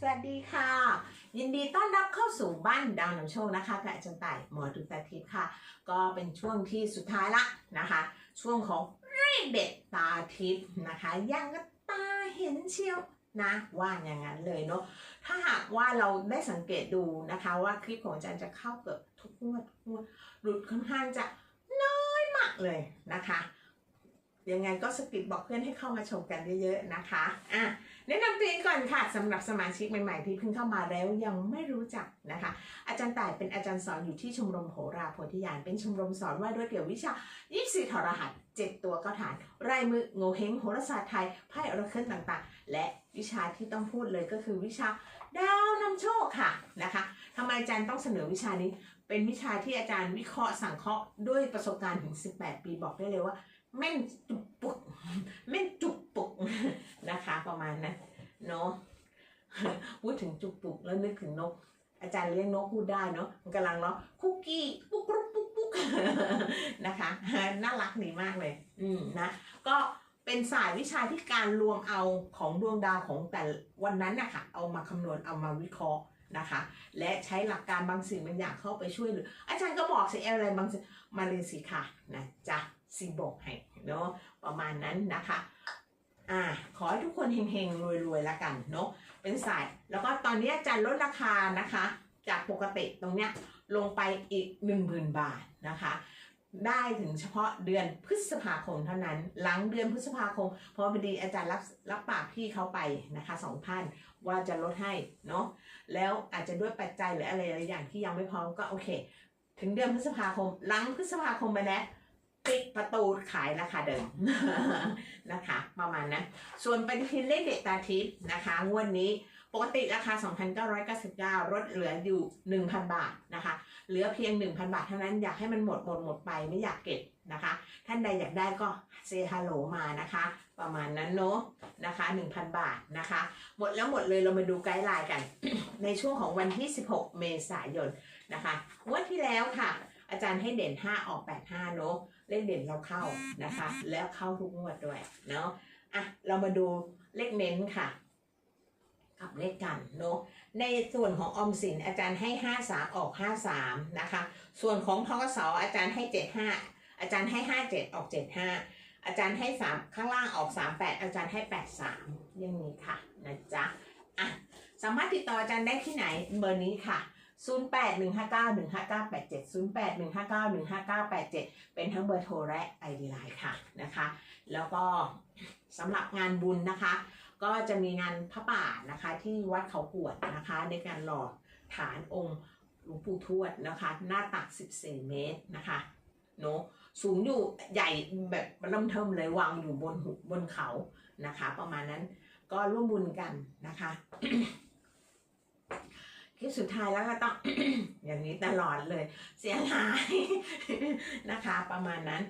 สวัสดีค่ะ ยินดีต้อนรับเข้าสู่บ้านดาวนำโชคนะคะกับอาจารย์ต่ายหมอดูตาทิพย์ค่ะ ก็เป็นช่วงที่สุดท้ายละนะคะ ช่วงของเลขเด็ดตาทิพย์นะคะยังก็ตาเห็นเชียวนะว่าอย่างนั้นเลยเนาะถ้าหากว่าเราได้สังเกตดูนะคะว่าคลิปของอาจารย์จะเข้าเกือบทุกงวดทุกงวดหลุดค่อนข้างจะน้อยมากเลยนะคะยังไงก็สกิดบอกเพื่อนให้เข้ามาชมกันเยอะๆนะคะอะ แนะนำตัวเองก่อนค่ะสำหรับสมาชิกใหม่ๆที่เพิ่งเข้ามาแล้วยังไม่รู้จักนะคะ อาจารย์ต่ายเป็นอาจารย์สอนอยู่ที่ชมรมโหราโพธิญาณเป็นชมรมสอนว่าด้วยเกี่ยววิชา 24ถรหัส 7 ตัวก้าฐานรายมือโงเฮงโหราศาสตร์ไทยไพ่อราเคิลต่างๆ และวิชาที่ต้องพูดเลยก็คือวิชาดาวนำโชคค่ะนะคะทำไมอาจารย์ต้องเสนอวิชานี้ เป็นวิชาที่อาจารย์วิเคราะห์สังเคราะห์ด้วยประสบการณ์ถึง 18 ปีบอกได้เลยว่า แม่นจุกปุกแม่นจุกปุกนะคะประมาณนั้นเนาะพูดถึงจุกปุกแล้วนึกถึงนก อาจารย์เลี้ยงนกพูดได้เนาะมันกำลังเนาะคุกกี้ปุ๊กปุ๊กปุ๊กปุ๊กนะคะน่ารักดีมากเลย อืมนะก็เป็นสายวิชาที่การรวมเอาของดวงดาวของแต่วันนั้นนะคะเอามาคำนวณเอามาวิเคราะห์นะคะ และใช้หลักการบางสิ่งบางอย่างเข้าไปช่วยเหลืออาจารย์ก็บอกสิอะไรบางสิ่งมาเรียนสิค่ะนะจ๊ะ สิบอกให้เนาะประมาณนั้นนะคะอ่าขอให้ทุกคนเฮงๆรวยๆแล้วกันเนาะเป็นสายแล้วก็ตอนนี้จารย์ลดราคานะคะ จากปกติตรงเนี้ยลงไปอีก 1 0,000 บาทนะคะ ได้ถึงเฉพาะเดือนพฤษภาคมเท่านั้น หลังเดือนพฤษภาคม เพราะพอดีอาจารย์รับรับปากพี่เขาไปนะคะสองท่านว่าจะลดให้เนาะแล้วอาจจะด้วยปัจจัยหรืออะไรหลายอย่างที่ยังไม่พร้อมก็โอเค ถึงเดือนพฤษภาคม หลังพฤษภาคมไปแล้ว ปิดประตูขายราคาเดิมนะคะ ประมาณนั้นส่วนปฏิทินเลขเด็ดตาทิพย์นะคะงวดนี้ปกติราคา 2,999ลดเหลืออยู่ 1,000 บาทนะคะ เหลือเพียง 1,000 บาทเท่านั้นอยากให้มันหมดหมดหมดไปไม่อยากเก็บนะคะ ท่านใดอยากได้ก็เซฮัลโหลมานะคะ ประมาณนั้นเนาะนะคะ 1,000 บาทนะคะ หมดแล้วหมดเลยเรามาดูไกด์ไลน์กัน ในช่วงของวันที่ 16 เมษายนนะคะ งวดที่แล้วค่ะ อาจารย์ให้เด่น 5 ออก 85 เนาะ เลขเด่นเราเข้านะคะ แล้วเข้าทุกงวดด้วยเนาะอะเรามาดูเลขเน้นค่ะ กับเลขกันเนาะในส่วนของออมสินอาจารย์ให้ 5 3 ออก 5 3 นะคะ ส่วนของทกสอาจารย์ให้ 7 5 อาจารย์ให้ 5 7 ออก 7 5 อาจารย์ให้ 3 ข้างล่างออก 3 8 อาจารย์ให้ 8 3อย่างนี้ค่ะนะจ๊ะอะสามารถติดต่ออาจารย์ได้ที่ไหนเบอร์นี้ค่ะ 08 159 15987 08 159 15987 เป็นทั้งเบอร์โทรและไอดีไลน์ค่ะนะคะ แล้วก็สำหรับงานบุญนะคะ ก็จะมีงานพระป่านะคะที่วัดเขากวดนะคะ ในการหล่อฐานองค์หลวงปู่ทวดนะคะ หน้าตัก 14 เมตรนะคะเนาะสูงอยู่ใหญ่แบบเริ่มเทิมเลยวางอยู่บนหุบนเขานะคะ ประมาณนั้นก็ร่วมบุญกันนะคะ คลิปสุดท้ายแล้วก็ต้อง อย่างนี้ตลอดเลย เสียหายนะคะ ประมาณนั้น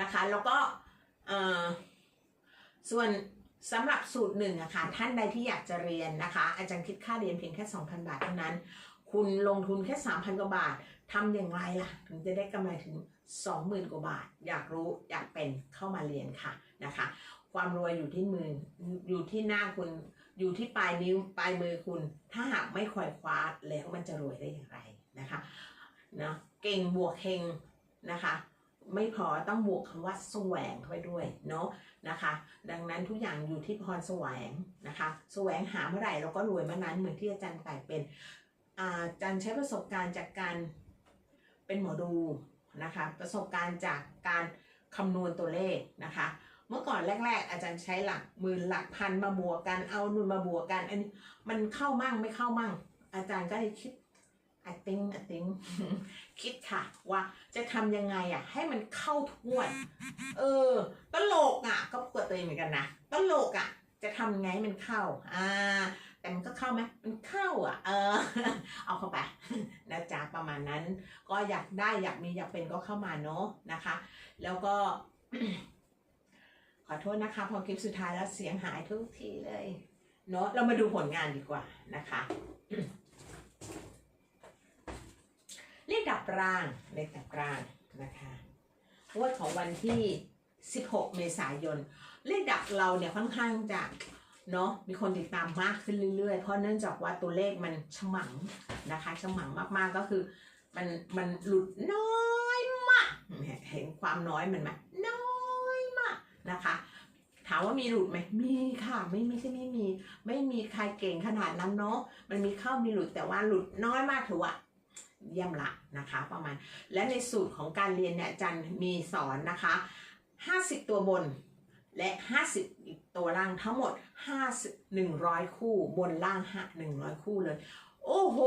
นะคะ แล้วก็ส่วนสำหรับสูตรหนึ่งอะค่ะท่านใดที่อยากจะเรียนนะคะ อาจารย์คิดค่าเรียนเพียงแค่ 2,000 บาทเท่านั้น คุณลงทุนแค่ 3,000 กว่าบาททำอย่างไรล่ะ ถึงจะได้กำไรถึง 20,000 กว่าบาท อยากรู้อยากเป็นเข้ามาเรียนค่ะนะคะ ความรวยอยู่ที่มืออยู่ที่หน้าคุณ อยู่ที่ปลายนิ้วปลายมือคุณ ถ้าหากไม่คอยคว้าแล้วมันจะรวยได้อย่างไรนะคะเนาะเก่งบวกเฮงนะคะ ไม่พอต้องบวกคำว่าแสวงเข้าไปด้วยเนาะนะคะ ดังนั้นทุกอย่างอยู่ที่พรแสวงนะคะแสวงหาเมื่อไหร่เราก็รวยเมื่อนั้นเหมือนที่อาจารย์ไก่เป็นอาอาจารย์ใช้ประสบการณ์จากการเป็นหมอดูนะคะ ประสบการณ์จากการคำนวณตัวเลขนะคะ เมื่อก่อนแรก ๆ อาจารย์ใช้หลักหมื่นหลักพันมาบวกกันเอานู่นมาบวกกัน อันนี้มันเข้ามั่งไม่เข้ามั่ง อาจารย์ก็เลยคิด I think I think คิดค่ะ ว่าจะทำยังไงอะ ให้มันเข้าทุกงวด เออตลกอะ ก็ปวดตัวเองเหมือนกันนะตลกอะ จะทำยังไงมันเข้า อ่า แต่มันก็เข้าไหมมันเข้าอะ เออ เอาเข้าไปนะจ๊ะประมาณนั้น ก็อยากได้อยากมีอยากเป็นก็เข้ามาเนาะนะคะ แล้วก็ ขอโทษนะคะ พอคลิปสุดท้ายแล้วเสียงหายทุกทีเลยเนาะเรามาดูผลงานดีกว่านะคะเลขดับร่างเลขดับร่างนะคะงวดของวันที่ 16 เมษายน เลขดับเราเนี่ยค่อนข้างจะเนาะมีคนติดตามมากขึ้นเรื่อยๆ เพราะเนื่องจากว่าตัวเลขมันฉมังนะคะฉมังมากๆก็คือมันมันหลุดน้อยมาก เห็นความน้อยมันไหมน นะคะ ถามว่ามีหลุดไหมมีค่ะ ไม่ไม่ใช่ไม่มี ไม่มีใครเก่งขนาดนั้นเนาะมันมีเข้ามีหลุดแต่ว่าหลุดน้อยมากถือว่าเยี่ยมละนะคะประมาณ และในสูตรของการเรียนเนี่ยจารย์มีสอนนะคะ 50 ตัวบนและ 50อีกตัวล่างทั้งหมด 50 100 คู่บนล่างห้า100 คู่เลย โอ้โห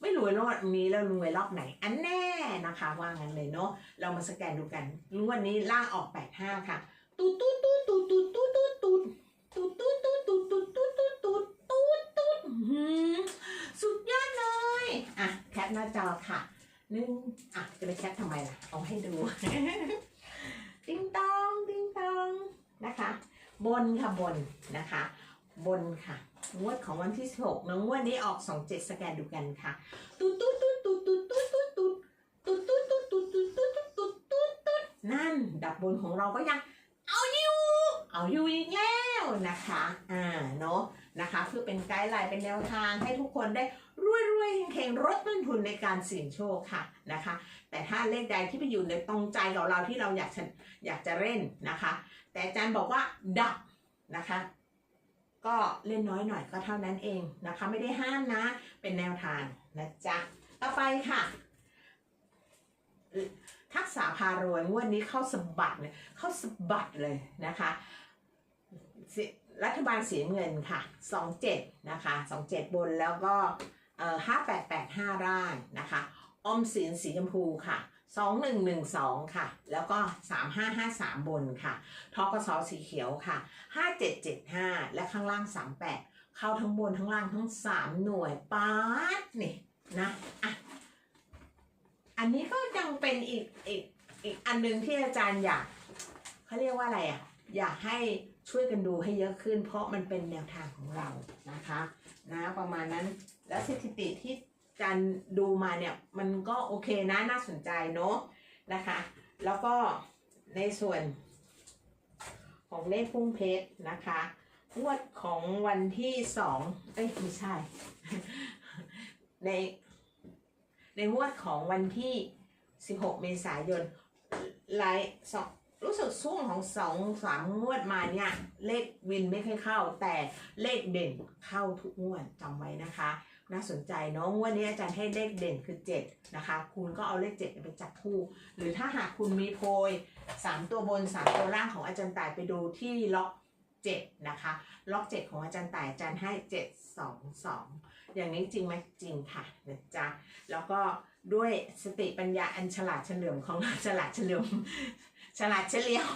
ไม่รวยรอบนี้แล้วรวยรอบไหน อันแน่นะคะว่างั้นเลยเนาะเรามาสแกนดูกันรู้วันนี้ล่างออก 85 ค่ะ ตูดตูดตูดตูดตูดตูดตูดตูดตูดตูดตูดตูดตูดตูดตูดตูดตูดตูดสุดยอดเลยอะแคปหน้าจอค่ะหนึ่งอะจะไปแคปทำไมล่ะเอาให้ดูติ้งตองติ้งตองนะคะ บนค่ะบนนะคะ บนค่ะงวดของวันที่6น้องงวดนี้ออก 27 สแกนดูกันค่ะตูดตูดตูดตูดตูดตูดตูดตูดตูดตูดตูดตูดตูดตูดตูดตูดตูดตูดนั่นดับบนของเราก็ยัง เอาอยู่อีกแล้วนะคะ อ่าเนอะนะคะเพื่อเป็นไกด์ไลน์เป็นแนวทางให้ทุกคนได้รวยรวยๆเฮงๆลดต้นทุนในการเสี่ยงโชคค่ะนะคะ แต่ถ้าเลขใดที่ไปอยู่ในตรงใจของเราที่เราอยากจะอยากจะเล่นนะคะ แต่อาจารย์บอกว่าดับนะคะ ก็เล่นน้อยหน่อยก็เท่านั้นเองนะคะ ไม่ได้ห้ามนะ เป็นแนวทางนะจ๊ะต่อไปค่ะทักษะพารวยงวดนี้เข้าสบัดเลยเข้าสบัดเลยนะคะ รัฐบาลเสียเงินค่ะ 27 นะคะ 27 บนแล้วก็5885ร่างนะคะออมสินสีชมพูค่ะ 2112 ค่ะ แล้วก็ 3553 บนค่ะทกสสีเขียวค่ะ 5775 และข้างล่าง 38 เข้าทั้งบนทั้งล่างทั้ง 3 หน่วยป๊าดนี่นะอะอันนี้ก็ยังเป็นอีกอีกอีกอันหนึงที่อาจารย์อยากเขาเรียกว่าอะไรอะ อยากให้ ช่วยกันดูให้เยอะขึ้น เพราะมันเป็นแนวทางของเรานะคะนะประมาณนั้นแล้วสถิติที่อารดูมาเนี่ยมันก็โอเคนะน่าสนใจเนาะนะคะ แล้วก็ในส่วนของเลขพุ่งเพชรนะคะงวดของวันที่สองเอ้ยไม่ใช่ ในในงวดของวันที่ 16 เมษายนไลฟ์สอง รู้สึกช่วงของสองสามงวดมาเนี่ย เลขวินไม่ค่อยเข้า แต่เลขเด่นเข้าทุกงวดจำไว้นะคะ น่าสนใจเนาะงวดนี้อาจารย์ให้เลขเด่นคือ 7 นะคะ คุณก็เอาเลข 7 ไปจับคู่ หรือถ้าหากคุณมีโพย 3 ตัวบน 3 ตัวล่างของอาจารย์ต่ายไปดูที่ล็อก 7 นะคะ ล็อก 7 ของอาจารย์ต่ายอาจารย์ให้ 7 2 2 อย่างนี้จริงไหมจริงค่ะนะจ๊ะแล้วก็ด้วยสติปัญญาอันฉลาดเฉลียของฉลาดเฉลีย ฉลาดเฉลียว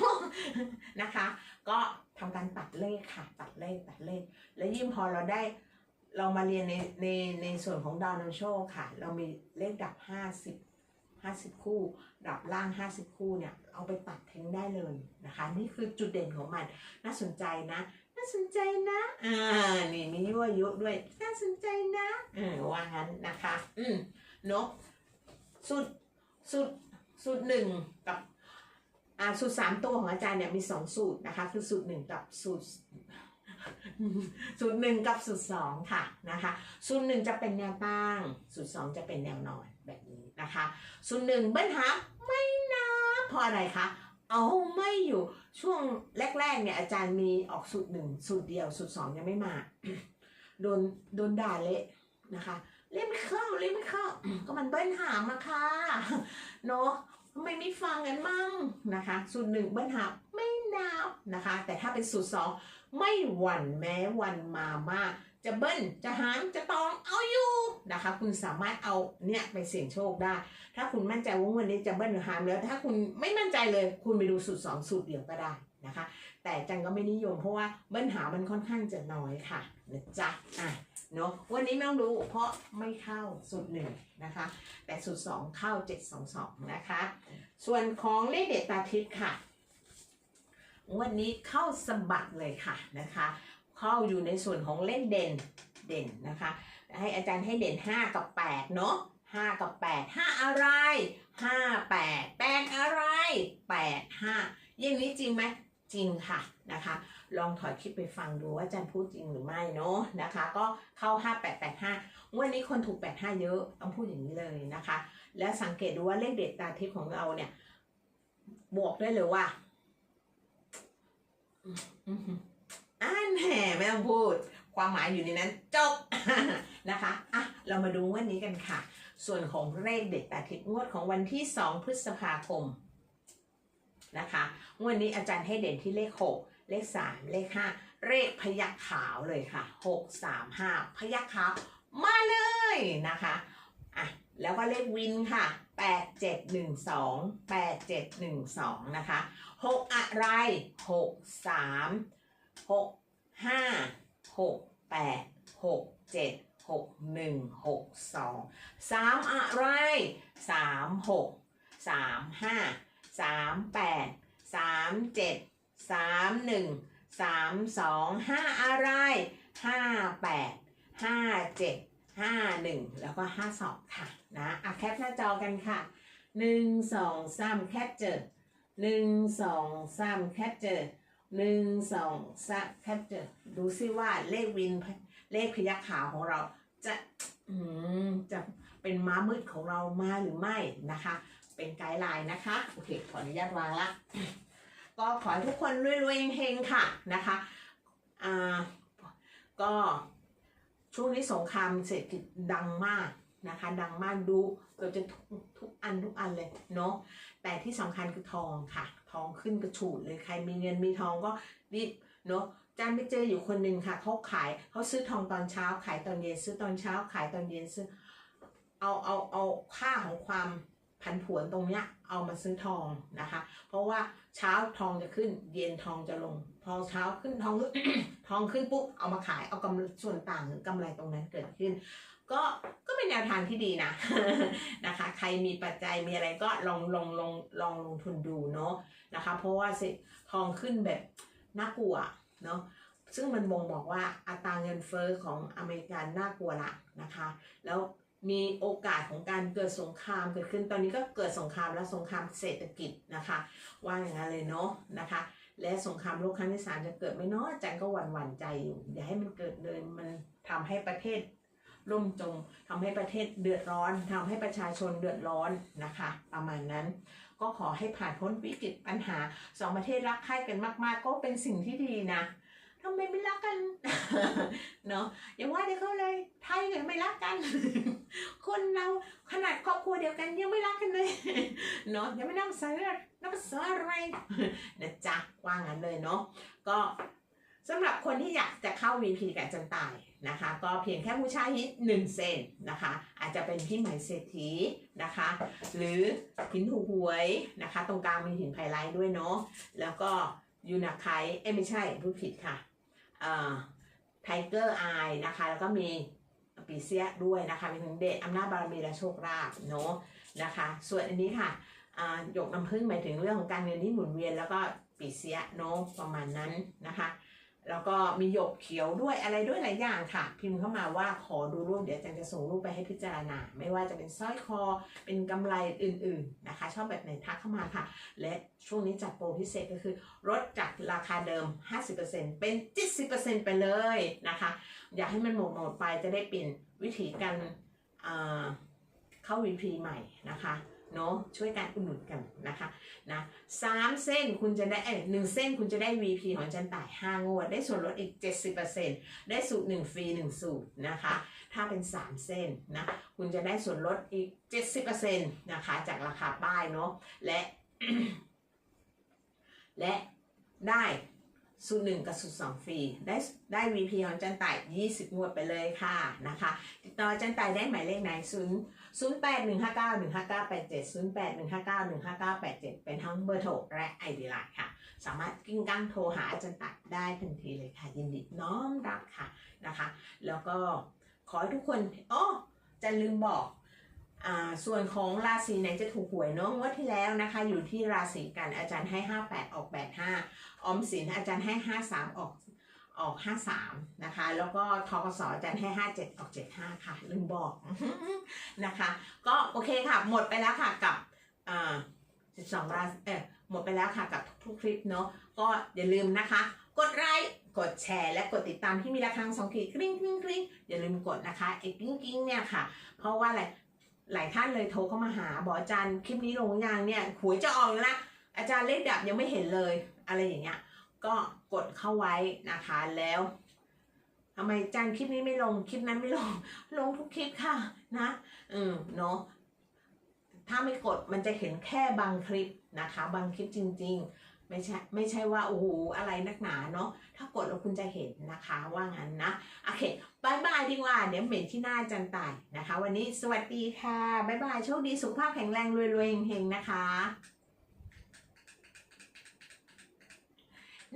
นะคะ ก็ทำการตัดเลขค่ะ ตัดเลขตัดเลข แล้วยิ่งพอเราได้เรามาเรียนในในในส่วนของดาวนำโชคค่ะ เรามีเลขดับ 50 50 คู่ ดับล่าง 50 คู่เนี่ย เอาไปตัดทิ้งได้เลยนะคะ นี่คือจุดเด่นของมัน น่าสนใจนะ น่าสนใจนะ อ่า นี่มียั่วยุด้วย น่าสนใจนะเออว่างั้นนะคะ อืมนกสูตรสูตรสูตรหนึ่งกับ สูตรสามตัวของอาจารย์เนี่ยมีสองสูตรนะคะ คือสูตรหนึ่งกับสูตรสูตรหนึ่งกับสูตรสองค่ะนะคะสูตรหนึ่งจะเป็นแนวตั้งสูตรสองจะเป็นแนวนอนแบบนี้นะคะ สูตรหนึ่งเบิ้ลหาไม่นะเพราะอะไรคะเอาไม่อยู่ช่วงแรกๆเนี่ยอาจารย์มีออกสูตรหนึ่งสูตรเดียวสูตรสองยังไม่มาโดนโดนด่าเละนะคะ เล่นไม่เข้าเล่นไม่เข้า ก็มันเบิ้ลหามอะค่ะเนาะ ทำไมไม่ฟังกันมั่งนะคะ สูตรหนึ่งเบิ้ลหาไม่นับนะคะ แต่ถ้าเป็นสูตรสองไม่หวั่นแม้วันมามากจะเบิ้ลจะหามจะตองเอาอยู่นะคะ คุณสามารถเอาเนี่ยไปเสี่ยงโชคได้ ถ้าคุณมั่นใจว่าวันนี้จะเบิ้ลหรือหามแล้ว ถ้าคุณไม่มั่นใจเลย คุณไปดูสูตรสองสูตรเดียวก็ได้ นะคะ แต่จันก็ไม่นิยมเพราะว่าเบิ้ลหามันค่อนข้างจะน้อยค่ะนะจ๊ะอะเนาะวันนี้ไม่ต้องดูเพราะไม่เข้าสูตรหนึ่งนะคะ แต่สูตรสองเข้าเจ็ดสองสองนะคะ ส่วนของเลขเด็ดตาทิพย์ค่ะ วันนี้เข้าสะบัดเลยค่ะนะคะ เข้าอยู่ในส่วนของเลขเด่นเด่นนะคะ ให้อาจารย์ให้เด่น 5 กับ 8 เนาะ5กับ 8 5 อะไร 5 8 8 อะไร 8 5อย่างนี้จริงไหม จริงค่ะนะคะ ลองถอยคลิปไปฟังดูว่าอาจารย์พูดจริงหรือไม่เนาะนะคะ ก็เข้า 5885งวันนี้คนถูก 85 เยอะต้องพูดอย่างนี้เลยนะคะ แล้วสังเกตดูว่าเลขเด็ดตาทิพย์ของเราเนี่ย บวกได้เลยว่าอืมอ่านแหมไม่ต้องพูด ความหมายอยู่ในนั้น จบนะคะอะเรามาดูวันนี้กันค่ะ ส่วนของเลขเด็ดตาทิพย์งวดของวันที่ 2 พฤษภาคม นะคะวดนี้อาจารย์ให้เด่นที่เลข 6 เลข 3 เลข 5 เลขพยักขาวเลยค่ะ 6 3 5 พยักขาวมาเลยนะคะอะแล้วก็เลขวินค่ะ 8 7 1 2 8 7 1 2 นะคะ 6 อะไร 6 3 6 5 6 8 6 7 6 1 6 2 3 อะไร 3 6 3 5 3 8 3 7 3 1 3 2 5อะไร5 8 5 7 5 1แล้วก็5 2ค่ะนะอะแคปหน้าจอกันค่ะ1 2 3แคปเจอ1 2 3แคปเจอ1 2 3แคปเจอดูซิว่าเลขวินเลขพยักขาวของเราจะอืมจะเป็นม้ามืดของเรามาหรือไม่นะคะ เป็นไกด์ไลน์นะคะ โอเค ขออนุญาตวางละ ก็ขอให้ทุกคนรวยๆเฮงๆค่ะนะคะ อ่า ก็ช่วงนี้สงครามเศรษฐกิจดังมากนะคะ ดังมากดูเกือบจะทุกทุกอันทุกอันเลยเนาะ แต่ที่สำคัญคือทองค่ะ ทองขึ้นกระฉูดเลย ใครมีเงินมีทองก็รีบเนาะจานไปเจออยู่คนหนึ่งค่ะเขาขายเขาซื้อทองตอนเช้า ขายตอนเย็นซื้อตอนเช้า ขายตอนเย็นซื้อ เอาเอาเอาค่าของความ ผันผวนตรงเนี้ยเอามาซื้อทองนะคะ เพราะว่าเช้าทองจะขึ้น เย็นทองจะลง พอเช้าขึ้นทองทองขึ้นปุ๊บเอามาขายเอากำไรส่วนต่างหรือกำไรตรงนั้นเกิดขึ้น ก็ก็เป็นแนวทางที่ดีนะนะคะ ใครมีปัจจัยมีอะไรก็ลองลองลองลองลงทุนดูเนาะนะคะ เพราะว่าสิทองขึ้นแบบน่ากลัวเนาะซึ่งมันบ่งบอกว่าอัตราเงินเฟอ้อของอเมริกาน่ากลัวละนะคะ แล้ว มีโอกาสของการเกิดสงครามเกิดขึ้นตอนนี้ก็เกิดสงครามและสงครามเศรษฐกิจนะคะ ว่าอย่างนั้นเลยเนาะนะคะ และสงครามโลกครั้งที่สามจะเกิดไหม่น้อยจันก็หวั่นหวั่นใจอยู่อย่าให้มันเกิดเลยมันทำให้ประเทศล่มจมทำให้ประเทศเดือดร้อนทำให้ประชาชนเดือดร้อนนะคะ ประมาณนั้น ก็ขอให้ผ่านพ้นวิกฤตปัญหาสองประเทศรักใคร่กันมาก ๆ ก็เป็นสิ่งที่ดีนะ ทำไมไม่รักกัน เนาะอย่าว่าแต่เขาเลย ไทยกันไม่รักกัน คนเราขนาดครอบครัวเดียวกันยังไม่รักกันเลย เนาะยังไม่นับสายนับสายอะไรนะจ๊ะว่างั้นเลยเนาะก็สำหรับคนที่อยากจะเข้า VP กับอาจันตายนะคะ ก็เพียงแค่บูชาหินหนึ่งเซนนะคะ อาจจะเป็นพี่ไหมเศรษฐีนะคะ หรือหินถูกหวยนะคะ ตรงกลางมีหินไพไลท์ด้วยเนาะแล้วก็ยูนาไคเอ้ไม่ใช่พูดผิดค่ะ ไทเกอร์อายนะคะ แล้วก็มีปีเซียด้วยนะคะมีถึงเดชอำนาจบารมีและโชคลาภเนาะนะคะ ส่วนอันนี้ค่ะหยกน้ำผึ้งหมายถึงเรื่องของการเงินที่หมุนเวียนแล้วก็ปีเสียเนาะประมาณนั้นนะคะ แล้วก็มีหยกเขียวด้วยอะไรด้วยหลายอย่างค่ะ พิมพ์เข้ามาว่าขอดูรูปเดี๋ยวอาจันจะส่งรูปไปให้พิจารณา ไม่ว่าจะเป็นสร้อยคอเป็นกำไรอื่น ๆนะคะ ชอบแบบไหนทักเข้ามาค่ะ และช่วงนี้จัดโปรพิเศษก็คือลดจากราคาเดิม 50%เป็น 70%ไปเลยนะคะ อยากให้มันหมดหมดไปจะได้เปลี่ยนวิธีการเข้า VP ใหม่นะคะเนาะช่วยกันอุดหนุนกันนะคะ สามเส้นคุณจะได้หนึ่งเส้นคุณจะได้ VP ของอาจันต่ายห้างวด ได้ส่วนลดอีก 70%ได้สูตรหนึ่งฟรีหนึ่งสูตรนะคะ ถ้าเป็น 3 เส้นนะ คุณจะได้ส่วนลดอีก 70%นะคะ จากราคาป้ายเนาะและ และได้ สูตรหนึ่งกับสูตรสองฟรีได้ได้ VP ของอาจันต่าย20งวดไปเลยค่ะนะคะติดต่อจันต่ายได้หมายเลขไหนศูนย์0 8 1 5 9 1 5 9 8 7 0 8 1 5 9 1 5 9 8 7เก้าแปดเจ็ดศูนย์แปดหนึ่งห้าเก้าหนึ่งห้าเก้าแปดเจ็ดเป็นทั้งเบอร์โทรและไอดีไลน์ค่ะ สามารถกิ้งกั้งโทรหาจารย์ตัดได้ทันทีเลยค่ะ ยินดีน้อมรับค่ะนะคะ แล้วก็ขอให้ทุกคนอ๋อจะลืมบอก ส่วนของราศีไหนจะถูกหวยเนาะงวดที่แล้วนะคะ อยู่ที่ราศีกันอาจารย์ให้ 58 ออก 85 ออมสินอาจารย์ให้ 53 ออกออก 53 นะคะ แล้วก็ทกสอาจารย์ให้ 57 ออก 75 ค่ะ ลืมบอกนะคะ ก็โอเคค่ะ หมดไปแล้วค่ะกับอ่า12 ราศีเออหมดไปแล้วค่ะกับทุกคลิปเนาะก็อย่าลืมนะคะ กดไลค์กดแชร์และกดติดตามที่มีระฆังสองขีดกริ๊งกริ๊งกริ๊งอย่าลืมกดนะคะไอ้กริ๊งกริ๊งเนี่ยค่ะ เพราะว่าอะไร หลายท่านเลยโทรเข้ามาหาบอกอาจารย์คลิปนี้ลงยังเนี่ยหวยจะออกแล้วนะอาจารย์เลขดับยังไม่เห็นเลย อะไรอย่างเงี้ยก็กดเข้าไว้นะคะแล้วทำไมจารย์คลิปนี้ไม่ลงคลิปนั้นไม่ลง ลงทุกคลิปค่ะนะอืมเนาะถ้าไม่กดมันจะเห็นแค่บางคลิปนะคะ บางคลิปจริง ๆ ไม่ใช่ไม่ใช่ว่าโอ้โหอะไรนักหนาเนาะถ้ากดแล้วคุณจะเห็นนะคะว่างั้นนะโอเคบายบายดีกว่าเดี๋ยวเหม็นที่หน้าจันตายนะคะ วันนี้สวัสดีค่ะบายบายโชคดีสุขภาพแข็งแรงรวยๆเฮงๆนะคะ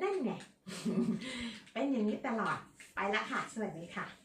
นั่นไงเป็นอย่างนี้ตลอดไปละค่ะ สวัสดีค่ะ